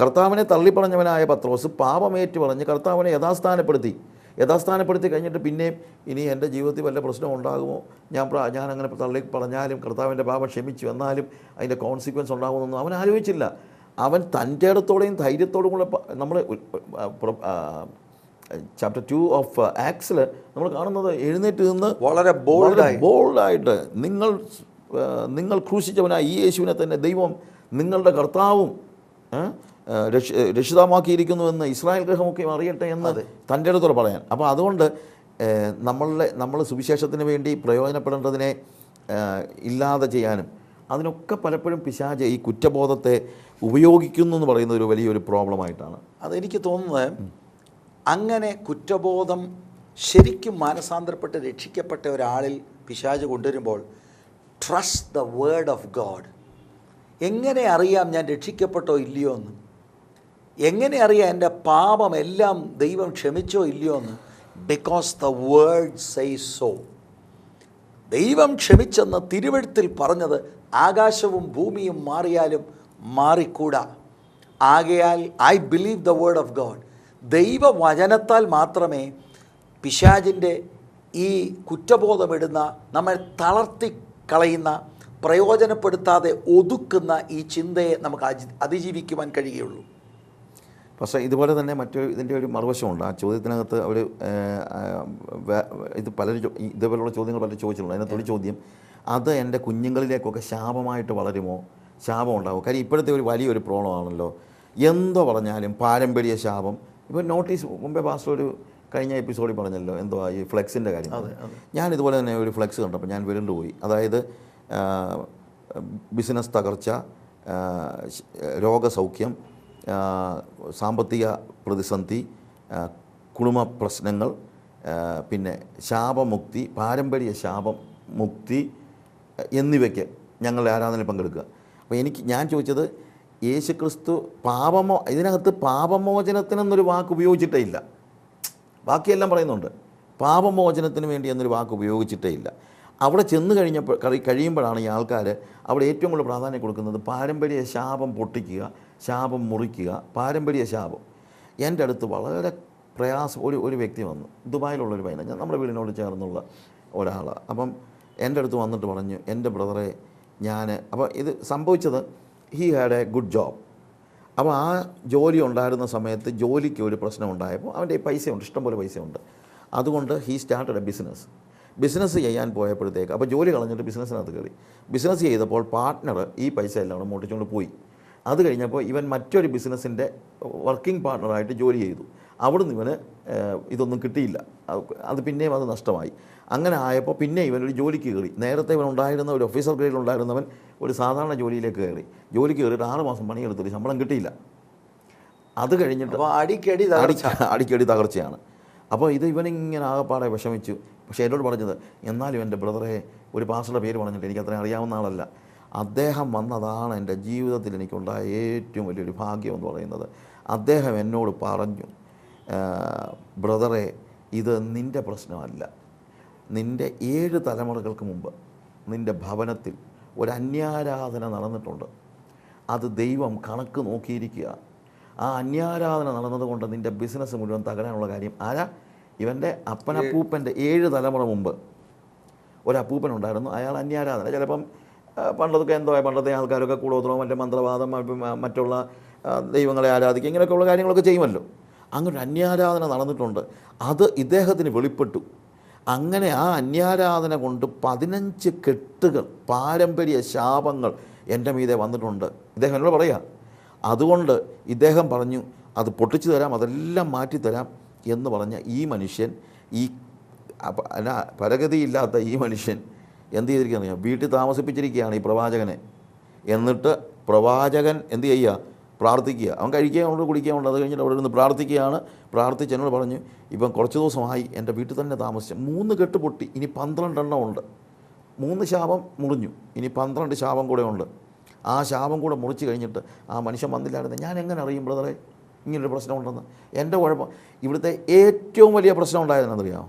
കർത്താവിനെ തള്ളിപ്പറഞ്ഞവനായ പത്രോസ് പാപമേറ്റ് പറഞ്ഞ് കർത്താവിനെ യഥാസ്ഥാനപ്പെടുത്തി. യഥാസ്ഥാനപ്പെടുത്തി കഴിഞ്ഞിട്ട് പിന്നെയും ഇനി എന്റെ ജീവിതത്തിൽ വല്ല പ്രശ്നം ഉണ്ടാകുമോ? ഞാൻ ഞാൻ അങ്ങനെ തള്ളി പറഞ്ഞാലും കർത്താവിന്റെ പാപം ക്ഷമിച്ചു എന്നാലും അതിന്റെ കോൺസിക്വൻസ് ഉണ്ടാകുമെന്നൊന്നും അവൻ ആലോചിച്ചില്ല. അവൻ തന്റെ ഇടത്തോടെയും ധൈര്യത്തോടും കൂടെ നമ്മൾ ചാപ്റ്റർ ടു ഓഫ് ആക്സിൽ നമ്മൾ കാണുന്നത് എഴുന്നേറ്റ് നിന്ന് വളരെ ബോൾഡായി ബോൾഡായിട്ട് നിങ്ങൾ നിങ്ങൾ ക്രൂശിച്ചവനായ ഈ യേശുവിനെ തന്നെ ദൈവം നിങ്ങളുടെ കർത്താവും രക്ഷ രക്ഷിതാമാക്കിയിരിക്കുന്നുവെന്ന് ഇസ്രായേൽ ഗ്രഹമൊക്കെ അറിയട്ടെ എന്ന് തന്റെ അടുത്തോടെ പറയാൻ. അപ്പോൾ അതുകൊണ്ട് നമ്മളുടെ നമ്മൾ സുവിശേഷത്തിന് വേണ്ടി പ്രയോജനപ്പെടേണ്ടതിനെ ഇല്ലാതെ ചെയ്യാനും അതിനൊക്കെ പലപ്പോഴും പിശാച് ഈ കുറ്റബോധത്തെ ഉപയോഗിക്കുന്നു എന്ന് പറയുന്ന ഒരു വലിയൊരു പ്രോബ്ലമായിട്ടാണ്. അതെനിക്ക് തോന്നുന്നത് അങ്ങനെ കുറ്റബോധം ശരിക്കും മാനസാന്തരപ്പെട്ട് രക്ഷിക്കപ്പെട്ട ഒരാളിൽ പിശാജ് കൊണ്ടുവരുമ്പോൾ trust the word of God എങ്ങനെ അറിയാം ഞാൻ രക്ഷിക്കപ്പെട്ടോ ഇല്ലയോ എന്ന് എങ്ങനെ അറിയാം എന്റെ പാപം എല്ലാം ദൈവം ക്ഷമിച്ചോ ഇല്ലയോ എന്ന്? Because the word say so ദൈവം ക്ഷമിച്ചെന്ന് തിരുവഴുത്തിൽ പറഞ്ഞത് ആകാശവും ഭൂമിയും മാറിയാലും മാറിക്കൂടാ. ആകയാൽ I believe the word of God ദൈവവചനത്താൽ മാത്രമേ പിശാജിന്റെ ഈ കുറ്റബോധമിടുന്ന നമ്മെ തളർത്തി കളയുന്ന പ്രയോജനപ്പെടുത്താതെ ഒതുക്കുന്ന ഈ ചിന്തയെ നമുക്ക് അതിജീവിക്കുവാൻ കഴിയുകയുള്ളൂ. പക്ഷേ ഇതുപോലെ തന്നെ മറ്റൊരു ഇതിന്റെ ഒരു മറുവശമുണ്ട്. ആ ചോദ്യത്തിനകത്ത് അവർ ഇത് പലരും ഇതുപോലുള്ള ചോദ്യങ്ങൾ പലരും ചോദിച്ചിട്ടുണ്ട്. അതിനകത്ത് ഒരു ചോദ്യം അത് എന്റെ കുഞ്ഞുങ്ങളിലേക്കൊക്കെ ശാപമായിട്ട് വളരുമോ? ശാപം ഉണ്ടാകും കാര്യം ഇപ്പോഴത്തെ ഒരു വലിയൊരു പ്രോബ്ലം ആണല്ലോ. എന്തോ പറഞ്ഞാലും പാരമ്പര്യ ശാപം. ഇപ്പോൾ നോട്ടീസ് മുമ്പേ പാസ്റ്റർ ഒരു കഴിഞ്ഞ എപ്പിസോഡിൽ പറഞ്ഞല്ലോ എന്തോ ഈ ഫ്ലെക്സിന്റെ കാര്യം. ഞാൻ ഇതുപോലെ തന്നെ ഒരു ഫ്ലെക്സ് കണ്ടപ്പോൾ ഞാൻ വിരണ്ടു പോയി. അതായത് ബിസിനസ് തകർച്ച രോഗസൗഖ്യം സാമ്പത്തിക പ്രതിസന്ധി കുടുംബ പ്രശ്നങ്ങൾ പിന്നെ ശാപമുക്തി പാരമ്പര്യ ശാപം മുക്തി എന്നിവയ്ക്ക് ഞങ്ങളുടെ ആരാധനയിൽ പങ്കെടുക്കുക. അപ്പോൾ എനിക്ക് ഞാൻ ചോദിച്ചത് യേശു ക്രിസ്തു പാപമോ ഇതിനകത്ത് പാപമോചനത്തിനെന്നൊരു വാക്ക് ഉപയോഗിച്ചിട്ടേ ഇല്ല. ബാക്കിയെല്ലാം പറയുന്നുണ്ട്. പാപമോചനത്തിന് വേണ്ടി എന്നൊരു വാക്ക് ഉപയോഗിച്ചിട്ടേ ഇല്ല. അവിടെ ചെന്ന് കഴിഞ്ഞപ്പോൾ കഴി- കഴിയുമ്പോഴാണ് ഈ ആൾക്കാർ അവിടെ ഏറ്റവും കൂടുതൽ പ്രാധാന്യം കൊടുക്കുന്നത് പാരമ്പര്യ ശാപം പൊട്ടിക്കുക ശാപം മുറിക്കുക പാരമ്പര്യ ശാപം. എന്റെ അടുത്ത് വളരെ പ്രയാസം ഒരു ഒരു വ്യക്തി വന്നു. ദുബായിലുള്ളൊരു പയ്യന ഞാൻ നമ്മുടെ വീടിനോട് ചേർന്നുള്ള ഒരാളാണ് അപ്പം എന്റെ അടുത്ത് വന്നിട്ട് പറഞ്ഞു എന്റെ ബ്രദറെ ഞാൻ അപ്പോൾ ഇത് സംഭവിച്ചത് he had a good job അപ്പോൾ ആ ജോലി ഉണ്ടായിരുന്ന സമയത്ത് ജോലിക്ക് ഒരു പ്രശ്നം ഉണ്ടായപ്പോൾ അവന്റെ പൈസയുണ്ട് ഇഷ്ടംപോലെ പൈസയുണ്ട്. അതുകൊണ്ട് he started a business business ചെയ്യാൻ പോയപ്പോഴത്തേക്ക് അപ്പോൾ ജോലി കളഞ്ഞിട്ട് ബിസിനസ്സിനകത്ത് കയറി. ബിസിനസ് ചെയ്തപ്പോൾ പാർട്ട്ണർ ഈ പൈസ എല്ലാം കൂടെ മോട്ടിച്ചുകൊണ്ട് പോയി. അത് കഴിഞ്ഞപ്പോൾ ഇവൻ മറ്റൊരു ബിസിനസ്സിന്റെ വർക്കിംഗ് പാർട്ണറായിട്ട് ജോലി ചെയ്തു. അവിടുന്ന് ഇവന് ഇതൊന്നും കിട്ടിയില്ല. അത് പിന്നെയും അത് നഷ്ടമായി. അങ്ങനെ ആയപ്പോൾ പിന്നെ ഇവനൊരു ജോലിക്ക് കയറി. നേരത്തെ ഇവൻ ഉണ്ടായിരുന്ന ഒരു ഓഫീസർ ഗ്രേഡിൽ ഉണ്ടായിരുന്നവൻ ഒരു സാധാരണ ജോലിയിലേക്ക് കയറി. ജോലിക്ക് കയറിയിട്ട് ആറ് മാസം പണിയെടുത്തിട്ട് ശമ്പളം കിട്ടിയില്ല. അത് കഴിഞ്ഞിട്ട് അപ്പോൾ അടിക്കടി അടിക്ക അടിക്കടി തകർച്ചയാണ്. അപ്പോൾ ഇത് ഇവനിങ്ങനെ ആകെപ്പാടെ വിഷമിച്ചു. പക്ഷേ എന്നോട് പറഞ്ഞത് എന്നാലും എന്റെ ബ്രദറെ ഒരു പാസ്റ്ററുടെ പേര് പറഞ്ഞിട്ട് എനിക്ക് അത്രയും അറിയാവുന്ന ആളല്ല. അദ്ദേഹം വന്നതാണ് എന്റെ ജീവിതത്തിൽ എനിക്കുണ്ടായ ഏറ്റവും വലിയൊരു ഭാഗ്യം എന്ന് പറയുന്നത്. അദ്ദേഹം എന്നോട് പറഞ്ഞു ബ്രദറെ ഇത് നിന്റെ പ്രശ്നമല്ല. നിന്റെ ഏഴ് തലമുറകൾക്ക് മുമ്പ് നിന്റെ ഭവനത്തിൽ ഒരു അന്യാരാധന നടന്നിട്ടുണ്ട്. അത് ദൈവം കണക്ക് നോക്കിയിരിക്കുക. ആ അന്യാരാധന നടന്നതുകൊണ്ട് നിന്റെ ബിസിനസ് മുഴുവൻ തകരാനുള്ള കാര്യം ആരാ? ഇവന്റെ അപ്പനപ്പൂപ്പന്റെ ഏഴ് തലമുറ മുമ്പ് ഒരു അപ്പൂപ്പൻ ഉണ്ടായിരുന്നു. അയാൾ അന്യാരാധന. ചിലപ്പം പണ്ടതൊക്കെ എന്തോ പണ്ടത്തെ ആൾക്കാരൊക്കെ കൂടോത്രവും മറ്റേ മന്ത്രവാദം മറ്റുള്ള ദൈവങ്ങളെ ആരാധിക്കുക ഇങ്ങനെയൊക്കെയുള്ള കാര്യങ്ങളൊക്കെ ചെയ്യുമല്ലോ. അങ്ങനെ ഒരു അന്യാരാധന നടന്നിട്ടുണ്ട്. അത് ഇദ്ദേഹത്തിന് വെളിപ്പെട്ടു. അങ്ങനെ ആ അന്യാരാധന കൊണ്ട് പതിനഞ്ച് കെട്ടുകൾ പാരമ്പര്യ ശാപങ്ങൾ എന്റെ മീതെ വന്നിട്ടുണ്ട്. ഇദ്ദേഹം എന്നോട് പറയാം അതുകൊണ്ട് ഇദ്ദേഹം പറഞ്ഞു അത് പൊട്ടിച്ചു തരാം അതെല്ലാം മാറ്റിത്തരാം എന്ന് പറഞ്ഞ ഈ മനുഷ്യൻ ഈ പരഗതിയില്ലാത്ത ഈ മനുഷ്യൻ എന്ത് ചെയ്തിരിക്കുകയാണ്? വീട്ടിൽ താമസിപ്പിച്ചിരിക്കുകയാണ് ഈ പ്രവാചകനെ. എന്നിട്ട് പ്രവാചകൻ എന്ത് ചെയ്യുക? പ്രാർത്ഥിക്കുക. അവൻ കഴിക്കുകയുണ്ട് കുടിക്കുകയുണ്ട് അത് കഴിഞ്ഞിട്ട് അവിടെ നിന്ന് പ്രാർത്ഥിക്കുകയാണ്. പ്രാർത്ഥിച്ച് എന്നോട് പറഞ്ഞു ഇപ്പം കുറച്ച് ദിവസമായി എന്റെ വീട്ടിൽ തന്നെ താമസിച്ചു മൂന്ന് കെട്ട് പൊട്ടി. ഇനി പന്ത്രണ്ടെണ്ണം ഉണ്ട്. മൂന്ന് ശാപം മുറിഞ്ഞു. ഇനി പന്ത്രണ്ട് ശാപം കൂടെ ഉണ്ട്. ആ ശാപം കൂടെ മുറിച്ച് കഴിഞ്ഞിട്ട് ആ മനുഷ്യൻ വന്നില്ലായിരുന്നു. ഞാൻ എങ്ങനെ അറിയും ബ്രദറെ? ഇങ്ങനൊരു പ്രശ്നം ഉണ്ടെന്ന്. എന്റെ കുഴപ്പം ഇവിടുത്തെ ഏറ്റവും വലിയ പ്രശ്നം ഉണ്ടായതെന്നറിയാമോ?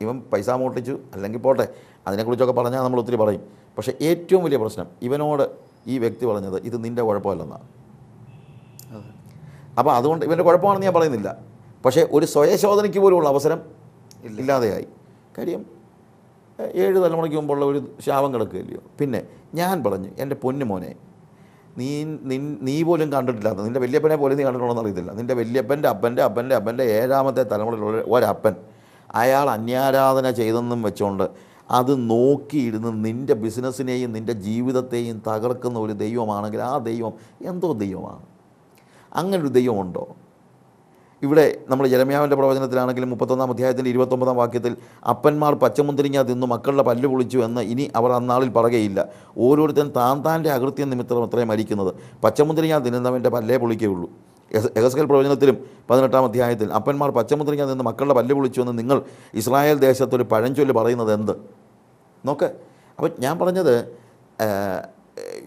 ഇവൻ പൈസ മോട്ടിച്ചു അല്ലെങ്കിൽ പോട്ടെ അതിനെക്കുറിച്ചൊക്കെ പറഞ്ഞാൽ നമ്മൾ ഒത്തിരി പറയും. പക്ഷേ ഏറ്റവും വലിയ പ്രശ്നം ഇവനോട് ഈ വ്യക്തി പറഞ്ഞത് ഇത് നിന്റെ കുഴപ്പമല്ലെന്നാണ് അപ്പോൾ അതുകൊണ്ട് ഇവന്റെ കുഴപ്പമാണെന്ന് ഞാൻ പറയുന്നില്ല. പക്ഷേ ഒരു സ്വയശോധനയ്ക്ക് പോലുമുള്ള അവസരം ഇല്ലാതെയായി. കാര്യം ഏഴ് തലമുറയ്ക്ക് മുമ്പുള്ള ഒരു ശാപം കിടക്കുകയില്ലയോ? പിന്നെ ഞാൻ പറഞ്ഞു എന്റെ പൊന്നു മോനെ നീ നിൻ നീ പോലും കണ്ടിട്ടില്ലാത്ത നിന്റെ വല്യപ്പനെ പോലും നീ കണ്ടിട്ടുണ്ടെന്ന് അറിയത്തില്ല. നിന്റെ വല്യപ്പന്റെ അപ്പന്റെ അപ്പന്റെ അപ്പന്റെ ഏഴാമത്തെ തലമുറയിലുള്ള ഒരപ്പൻ അയാൾ അന്യാരാധന ചെയ്തെന്നും വെച്ചുകൊണ്ട് അത് നോക്കിയിരുന്ന് നിന്റെ ബിസിനസ്സിനെയും നിന്റെ ജീവിതത്തെയും തകർക്കുന്ന ഒരു ദൈവമാണെങ്കിൽ ആ ദൈവം എന്തോ ദൈവമാണ്. അങ്ങനൊരു ദൈവമുണ്ടോ? ഇവിടെ നമ്മൾ ജലമ്യാവിന്റെ പ്രവചനത്തിലാണെങ്കിലും മുപ്പത്തൊന്നാം അധ്യായത്തിന്റെ ഇരുപത്തൊമ്പതാം വാക്യത്തിൽ അപ്പന്മാർ പച്ചമുന്തിരിങ്ങ തിന്നു മക്കളുടെ പല്ല് പൊളിച്ചു എന്ന് ഇനി അവർ അന്നാളിൽ പറയുകയില്ല. ഓരോരുത്തൻ താൻ താന്റെ അകൃത്യം നിമിത്തം അത്രയും മരിക്കുന്നത് പച്ചമുന്തിരിങ്ങ തിന്നുന്നവന്റെ പല്ലേ പൊളിക്കുകയുള്ളൂ. എഹസ്കൽ പ്രവചനത്തിലും പതിനെട്ടാം അധ്യായത്തിൽ അപ്പന്മാർ പച്ചമുദ്രിക്കാൻ നിന്ന് മക്കളുടെ പല്ല് പൊളിച്ചു എന്ന് നിങ്ങൾ ഇസ്രായേൽ ദേശത്തൊരു പഴഞ്ചൊല്ല് പറയുന്നത് എന്ത്? നോക്ക്. അപ്പം ഞാൻ പറഞ്ഞത്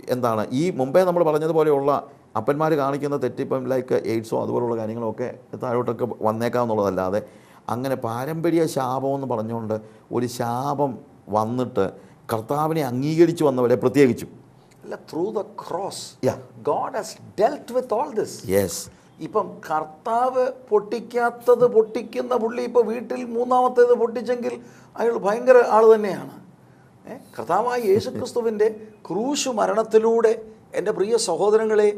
എന്താണ്? ഈ മുമ്പേ നമ്മൾ പറഞ്ഞതുപോലെയുള്ള അപ്പന്മാർ കാണിക്കുന്ന തെറ്റിപ്പം ലൈക്ക് എയ്ഡ്സോ അതുപോലുള്ള കാര്യങ്ങളൊക്കെ താഴോട്ടൊക്കെ വന്നേക്കാമെന്നുള്ളതല്ലാതെ അങ്ങനെ പാരമ്പര്യ ശാപമെന്ന് പറഞ്ഞുകൊണ്ട് ഒരു ശാപം വന്നിട്ട് കർത്താവിനെ അംഗീകരിച്ചു വന്നവരെ പ്രത്യേകിച്ചും. അല്ല through the cross. God has dealt with all this yes ഇപ്പം കർത്താവ് പൊട്ടിക്കാത്തത് പൊട്ടിക്കുന്ന പുള്ളി ഇപ്പോൾ വീട്ടിൽ മൂന്നാമത്തേത് പൊട്ടിച്ചെങ്കിൽ അയാൾ ഭയങ്കര ആൾ തന്നെയാണ്? കർത്താവായ യേശുക്രിസ്തുവിന്റെ ക്രൂശു മരണത്തിലൂടെ എന്റെ പ്രിയ സഹോദരങ്ങളെ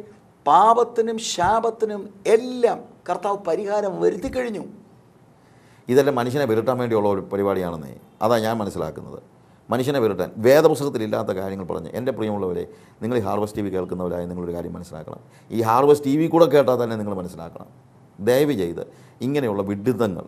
പാപത്തിനും ശാപത്തിനും എല്ലാം കർത്താവ് പരിഹാരം വരുത്തി കഴിഞ്ഞു. ഇതെല്ലാം മനുഷ്യനെ വിരട്ടാൻ വേണ്ടിയുള്ള ഒരു പരിപാടിയാണെന്നേ. അതാണ് ഞാൻ മനസ്സിലാക്കുന്നത്. മനുഷ്യനെ വിരട്ടാൻ വേദപുസ്തകത്തിലില്ലാത്ത കാര്യങ്ങൾ പറഞ്ഞ് എന്റെ പ്രിയമുള്ളവരെ നിങ്ങൾ ഈ ഹാർവസ്റ്റ് ടി വി കേൾക്കുന്നവരായി നിങ്ങളൊരു കാര്യം മനസ്സിലാക്കണം. ഈ ഹാർവസ്റ്റ് ടി വി കൂടെ കേട്ടാൽ തന്നെ നിങ്ങൾ മനസ്സിലാക്കണം. ദയവ് ചെയ്ത് ഇങ്ങനെയുള്ള വിഡിതങ്ങൾ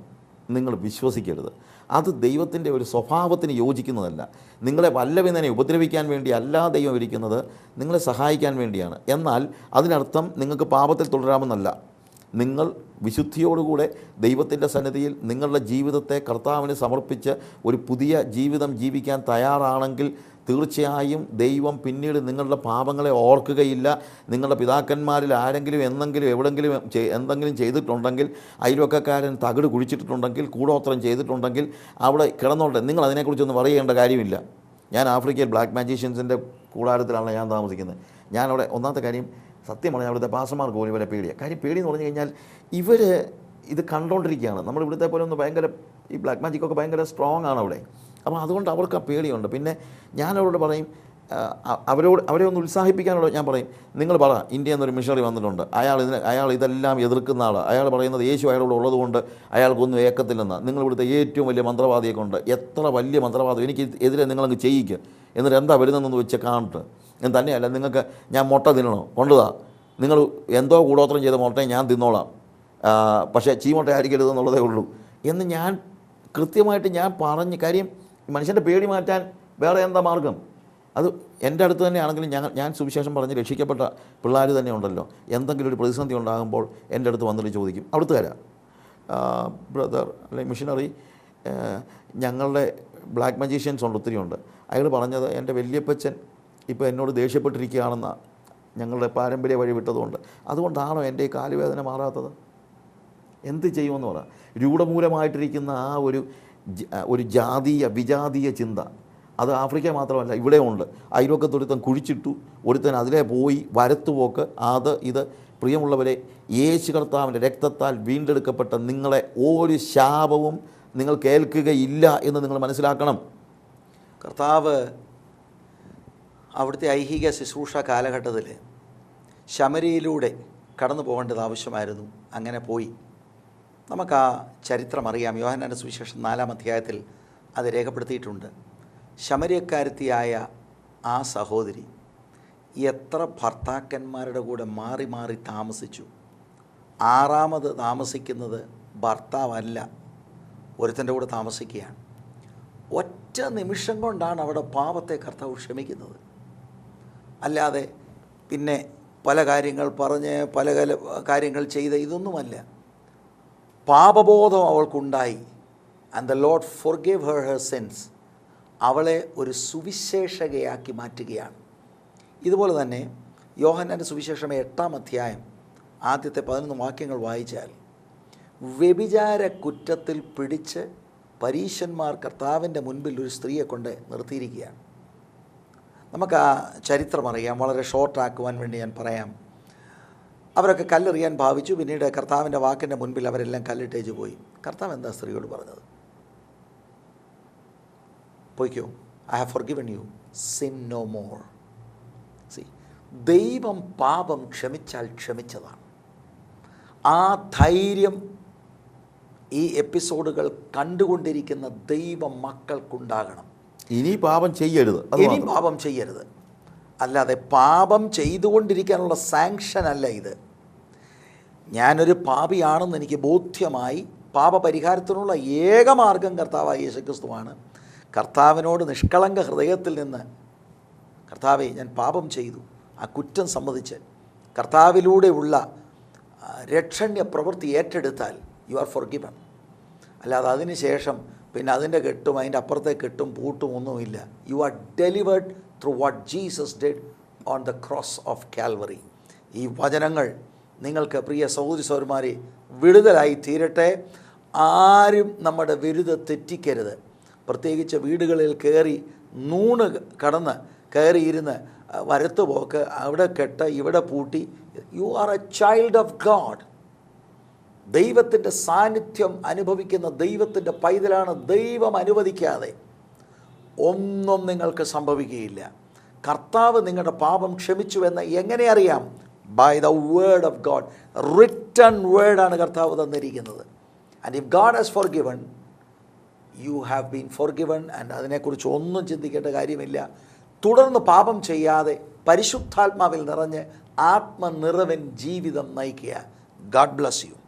നിങ്ങൾ വിശ്വസിക്കരുത്. അത് ദൈവത്തിന്റെ ഒരു സ്വഭാവത്തിന് യോജിക്കുന്നതല്ല. നിങ്ങളെ വല്ലവിധനെ ഉപദ്രവിക്കാൻ വേണ്ടി അല്ല ദൈവം ഇരിക്കുന്നത് നിങ്ങളെ സഹായിക്കാൻ വേണ്ടിയാണ്. എന്നാൽ അതിനർത്ഥം നിങ്ങൾക്ക് പാപത്തിൽ തുടരാമെന്നല്ല. നിങ്ങൾ വിശുദ്ധിയോടുകൂടെ ദൈവത്തിന്റെ സന്നിധിയിൽ നിങ്ങളുടെ ജീവിതത്തെ കർത്താവിന് സമർപ്പിച്ച് ഒരു പുതിയ ജീവിതം ജീവിക്കാൻ തയ്യാറാണെങ്കിൽ തീർച്ചയായും ദൈവം പിന്നീട് നിങ്ങളുടെ പാപങ്ങളെ ഓർക്കുകയില്ല. നിങ്ങളുടെ പിതാക്കന്മാരിൽ ആരെങ്കിലും എന്തെങ്കിലും എവിടെങ്കിലും എന്തെങ്കിലും ചെയ്തിട്ടുണ്ടെങ്കിൽ അയൽവക്കക്കാരൻ തകിട് കുഴിച്ചിട്ടുണ്ടെങ്കിൽ കൂടോത്രം ചെയ്തിട്ടുണ്ടെങ്കിൽ അവിടെ കിടന്നോട്ടെ. നിങ്ങൾ അതിനെക്കുറിച്ചൊന്നും പറയേണ്ട കാര്യമില്ല. ഞാൻ ആഫ്രിക്കയിൽ ബ്ലാക്ക് മാജീഷ്യൻസിന്റെ കൂടാരത്തിലാണ് ഞാൻ താമസിക്കുന്നത്. ഞാനവിടെ ഒന്നാമത്തെ കാര്യം സത്യം പറഞ്ഞാൽ അവിടുത്തെ പാസമാർക്ക് പോലും ഇവരെ പേടിയാണ് കാര്യം പേടി എന്ന് പറഞ്ഞു കഴിഞ്ഞാൽ ഇവർ ഇത് കണ്ടുകൊണ്ടിരിക്കുകയാണ് നമ്മൾ ഇവിടുത്തെ പോലെ ഒന്ന് ഭയങ്കര ഈ ബ്ലാക്ക് മാജിക്കൊക്കെ ഭയങ്കര സ്ട്രോങ് ആണ് അവിടെ. അപ്പോൾ അതുകൊണ്ട് അവർക്ക് ആ പേടിയുണ്ട്. പിന്നെ ഞാൻ അവരോട് പറയും അവരോട് അവരെ ഒന്ന് ഉത്സാഹിപ്പിക്കാനോട് ഞാൻ പറയും നിങ്ങൾ പറ ഇന്ത്യ എന്നൊരു മിഷണറി വന്നിട്ടുണ്ട്. അയാൾ ഇതിന് അയാൾ ഇതെല്ലാം എതിർക്കുന്ന ആൾ അയാൾ പറയുന്നത് യേശു അയാളോട് ഉള്ളതുകൊണ്ട് അയാൾക്കൊന്നും ഏക്കത്തില്ലെന്ന്. നിങ്ങൾ ഇവിടുത്തെ ഏറ്റവും വലിയ മന്ത്രവാദിയെ കൊണ്ട് എത്ര വലിയ മന്ത്രവാദം. എനിക്ക് എതിരെ നിങ്ങളങ്ങ് ചെയ്യിക്കുക എന്നിട്ട് എന്താ വരുന്നതെന്ന് വെച്ച് കാണട്ടെ തന്നെയല്ല നിങ്ങൾക്ക് ഞാൻ മുട്ട തിന്നണോ? കൊണ്ടുതാ നിങ്ങൾ എന്തോ കൂടോത്രം ചെയ്ത മുട്ടയും ഞാൻ തിന്നോളാം. പക്ഷേ ചീമുട്ട ആയിരിക്കരുത് എന്നുള്ളതേ ഉള്ളൂ. എന്ന് ഞാൻ കൃത്യമായിട്ട് ഞാൻ പറഞ്ഞ് കാര്യം മനുഷ്യന്റെ പേടി മാറ്റാൻ വേറെ എന്താ മാർഗം? അത് എന്റെ അടുത്ത് തന്നെയാണെങ്കിലും ഞാൻ ഞാൻ സുവിശേഷം പറഞ്ഞ് രക്ഷിക്കപ്പെട്ട പിള്ളേർ തന്നെ ഉണ്ടല്ലോ. എന്തെങ്കിലും ഒരു പ്രതിസന്ധി ഉണ്ടാകുമ്പോൾ എന്റെ അടുത്ത് വന്നിട്ട് ചോദിക്കും. അവിടുത്തുകാരാ. ബ്രദർ അല്ലെങ്കിൽ മിഷനറി ഞങ്ങളുടെ ബ്ലാക്ക് മജീഷ്യൻസ് ഉണ്ട് ഒത്തിരി ഉണ്ട്. അയാൾ പറഞ്ഞത് എന്റെ വല്യപ്പച്ചൻ ഇപ്പോൾ എന്നോട് ദേഷ്യപ്പെട്ടിരിക്കുകയാണെന്ന ഞങ്ങളുടെ പാരമ്പര്യ വഴി വിട്ടതുകൊണ്ട്. അതുകൊണ്ടാണോ എന്റെ ഈ കാലുവേദന മാറാത്തത്? എന്ത് ചെയ്യുമെന്ന് പറയാം രൂഢമൂലമായിട്ടിരിക്കുന്ന ആ ഒരു ഒരു ജാതീയ വിജാതീയ ചിന്ത. അത് ആഫ്രിക്ക മാത്രമല്ല ഇവിടെ ഉണ്ട്. അയൽവക്കത്തൊരുത്തൻ കുഴിച്ചിട്ടു ഒരുത്തൻ അതിലെ പോയി വരത്തുപോക്ക് അത് ഇത്. പ്രിയമുള്ളവരെ യേശു കർത്താവിന്റെ രക്തത്താൽ വീണ്ടെടുക്കപ്പെട്ട നിങ്ങളെ ഒരു ശാപവും നിങ്ങൾ കേൾക്കുകയില്ല എന്ന് നിങ്ങൾ മനസ്സിലാക്കണം. കർത്താവ് അവിടുത്തെ ഐഹിക ശുശ്രൂഷ കാലഘട്ടത്തിൽ ശമരിയിലൂടെ കടന്നു പോകേണ്ടത് ആവശ്യമായിരുന്നു. അങ്ങനെ പോയി. നമുക്ക് ആ ചരിത്രം അറിയാം. യോഹനാന്റെ സുവിശേഷം നാലാം അധ്യായത്തിൽ അത് രേഖപ്പെടുത്തിയിട്ടുണ്ട്. ശമരിയക്കാരത്തിയായ ആ സഹോദരി എത്ര ഭർത്താക്കന്മാരുടെ കൂടെ മാറി മാറി താമസിച്ചു. ആറാമത് താമസിക്കുന്നത് ഭർത്താവല്ല ഒരുത്തന്റെ കൂടെ താമസിക്കുകയാണ്. ഒറ്റ നിമിഷം കൊണ്ടാണ് അവിടെ പാപത്തെ കർത്താവ് ക്ഷമിക്കുന്നത്. അല്ലാതെ പിന്നെ പല കാര്യങ്ങൾ പറഞ്ഞ് പല കാര്യങ്ങൾ ചെയ്ത് ഇതൊന്നുമല്ല. പാപബോധം അവൾക്കുണ്ടായി. And the Lord forgave her her sense അവളെ ഒരു സുവിശേഷകയാക്കി മാറ്റുകയാണ്. ഇതുപോലെ തന്നെ യോഹന്നാന്റെ സുവിശേഷം എട്ടാം അധ്യായം ആദ്യത്തെ പതിനൊന്ന് വാക്യങ്ങൾ വായിച്ചാൽ വ്യഭിചാര കുറ്റത്തിൽ പിടിച്ച് പരീശന്മാർ കർത്താവിന്റെ മുൻപിൽ ഒരു സ്ത്രീയെ കൊണ്ട് നിർത്തിയിരിക്കുകയാണ്. നമുക്ക് ആ ചരിത്രം അറിയാം. വളരെ ഷോർട്ടാക്കുവാൻ വേണ്ടി ഞാൻ പറയാം. അവരൊക്കെ കല്ലെറിയാൻ ഭാവിച്ചു. പിന്നീട് കർത്താവിന്റെ വാക്കിന്റെ മുൻപിൽ അവരെല്ലാം കല്ലിട്ടേച്ച് പോയി. കർത്താവ് എന്താ സ്ത്രീയോട് പറഞ്ഞത്? പോയിക്കോ. I have forgiven you sin no more see ദൈവം പാപം ക്ഷമിച്ചാൽ ക്ഷമിച്ചതാണ്. ആ ധൈര്യം ഈ എപ്പിസോഡുകൾ കണ്ടുകൊണ്ടിരിക്കുന്ന ദൈവ മക്കൾക്കുണ്ടാകണം. ഇനി പാപം ചെയ്യരുത്. ഇനി പാപം ചെയ്യരുത്. അല്ലാതെ പാപം ചെയ്തുകൊണ്ടിരിക്കാനുള്ള സാങ്ഷൻ അല്ല ഇത്. ഞാനൊരു പാപിയാണെന്ന് എനിക്ക് ബോധ്യമായി പാപപരിഹാരത്തിനുള്ള ഏകമാർഗം കർത്താവായ യേശുക്രിസ്തുവാണ്. കർത്താവിനോട് നിഷ്കളങ്ക ഹൃദയത്തിൽ നിന്ന് കർത്താവെ ഞാൻ പാപം ചെയ്തു. ആ കുറ്റം സമ്മതിച്ച് കർത്താവിലൂടെയുള്ള രക്ഷണ്യ പ്രവൃത്തി ഏറ്റെടുത്താൽ യു ആർ ഫോർ ഗിവൺ അല്ലാതെ അതിന് ശേഷം പിന്നെ അതിന്റെ കെട്ടും അതിന്റെ അപ്പുറത്തെ കെട്ടും പൂട്ടും ഒന്നുമില്ല. You are delivered through what Jesus did on the cross of Calvary ഈ വചനങ്ങൾ നിങ്ങൾക്ക് പ്രിയ സഹോദരി സൗരന്മാരെ വിടുതലായി തീരട്ടെ. ആരും നമ്മുടെ വിരുദ്ധ തെറ്റിക്കരുത്. പ്രത്യേകിച്ച് വീടുകളിൽ കയറി നൂണ് കടന്ന് കയറിയിരുന്ന് വരത്ത് പോക്ക് അവിടെ കെട്ട് ഇവിടെ പൂട്ടി. You are a child of God ദൈവത്തിന്റെ സാന്നിധ്യം അനുഭവിക്കുന്ന ദൈവത്തിന്റെ പൈതലാണ് ദൈവം അനുവദിക്കാതെ ഒന്നും നിങ്ങൾക്ക് സംഭവിക്കുകയില്ല. കർത്താവ് നിങ്ങളുടെ പാപം ക്ഷമിച്ചുവെന്ന് എങ്ങനെ അറിയാം? By the word of God written വേർഡാണ് കർത്താവ് തന്നിരിക്കുന്നത്. And if God has forgiven you have been forgiven and അതിനെക്കുറിച്ച് ഒന്നും ചിന്തിക്കേണ്ട കാര്യമില്ല. തുടർന്ന് പാപം ചെയ്യാതെ പരിശുദ്ധാത്മാവിൽ നിറഞ്ഞ് ആത്മനിറവൻ ജീവിതം നയിക്കുക. God bless you